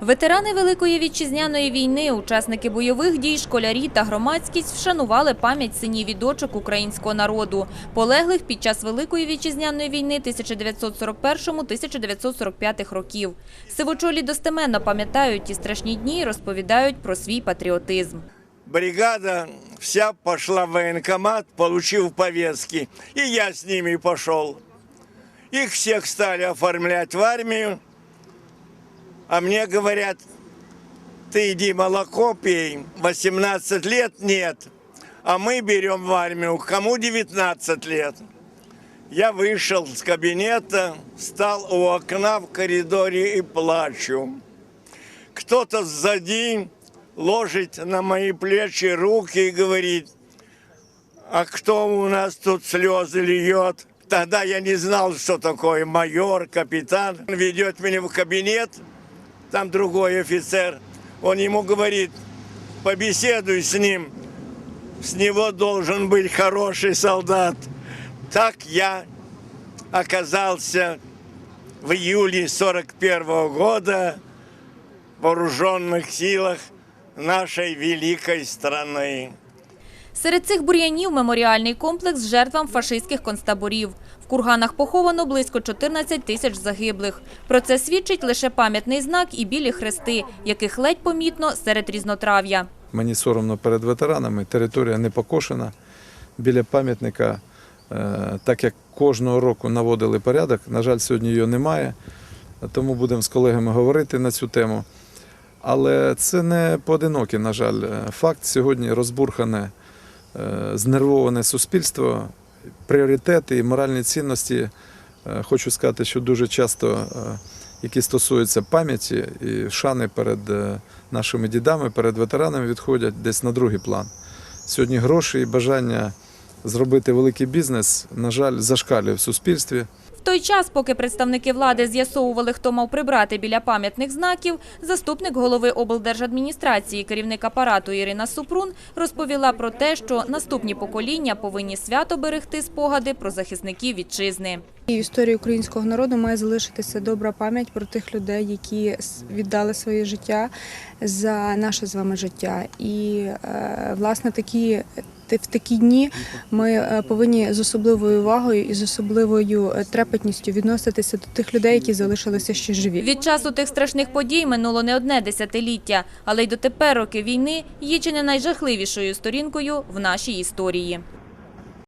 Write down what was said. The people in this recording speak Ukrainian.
Ветерани Великої вітчизняної війни, учасники бойових дій, школярі та громадськість вшанували пам'ять синів і дочок українського народу, полеглих під час Великої вітчизняної війни 1941-1945 років. Сивочолі достеменно пам'ятають ті страшні дні і розповідають про свій патріотизм. Бригада вся пошла в военкомат, получив повестки. И я с ними пошел. Их всех стали оформлять в армию. А мне говорят, ты иди молоко пей. 18 лет нет. А мы берем в армию, кому 19 лет. Я вышел с кабинета, встал у окна в коридоре и плачу. Кто-то сзади ложит на мои плечи руки и говорит, а кто у нас тут слезы льет? Тогда я не знал, что такое майор, капитан. Он ведет меня в кабинет, там другой офицер. Он ему говорит, побеседуй с ним, с него должен быть хороший солдат. Так я оказался в июле 41 года в вооруженных силах нашей великой страны. Серед цих бур'янів меморіальний комплекс жертвам фашистських концтаборів. В курганах поховано близько 14 тисяч загиблих. Про це свідчить лише пам'ятний знак і білі хрести, яких ледь помітно серед різнотрав'я. Мені соромно перед ветеранами, територія не покошена. Біля пам'ятника, е, так як кожного року наводили порядок, на жаль, сьогодні його немає, тому будемо з колегами говорити на цю тему. Але це не поодинокий, на жаль, е, факт. Сьогодні розбурхане, знервоване суспільство, пріоритети і моральні цінності. е, Хочу сказати, що дуже часто, е, які стосуються пам'яті і шани перед е, нашими дідами, перед ветеранами, відходять десь на другий план. Сьогодні гроші і бажання зробити великий бізнес, на жаль, зашкалює в суспільстві. Той час, поки представники влади з'ясовували, хто мав прибрати біля пам'ятних знаків, заступник голови облдержадміністрації, керівник апарату Ірина Супрун розповіла про те, що наступні покоління повинні свято берегти спогади про захисників вітчизни. В історії українського народу має залишитися добра пам'ять про тих людей, які віддали своє життя за наше з вами життя. І е, власне такі в такі дні ми е, повинні з особливою увагою і з особливою е, трепетністю відноситися до тих людей, які залишилися ще живі. Від часу тих страшних подій минуло не одне десятиліття, але й дотепер роки війни є чи не найжахливішою сторінкою в нашій історії.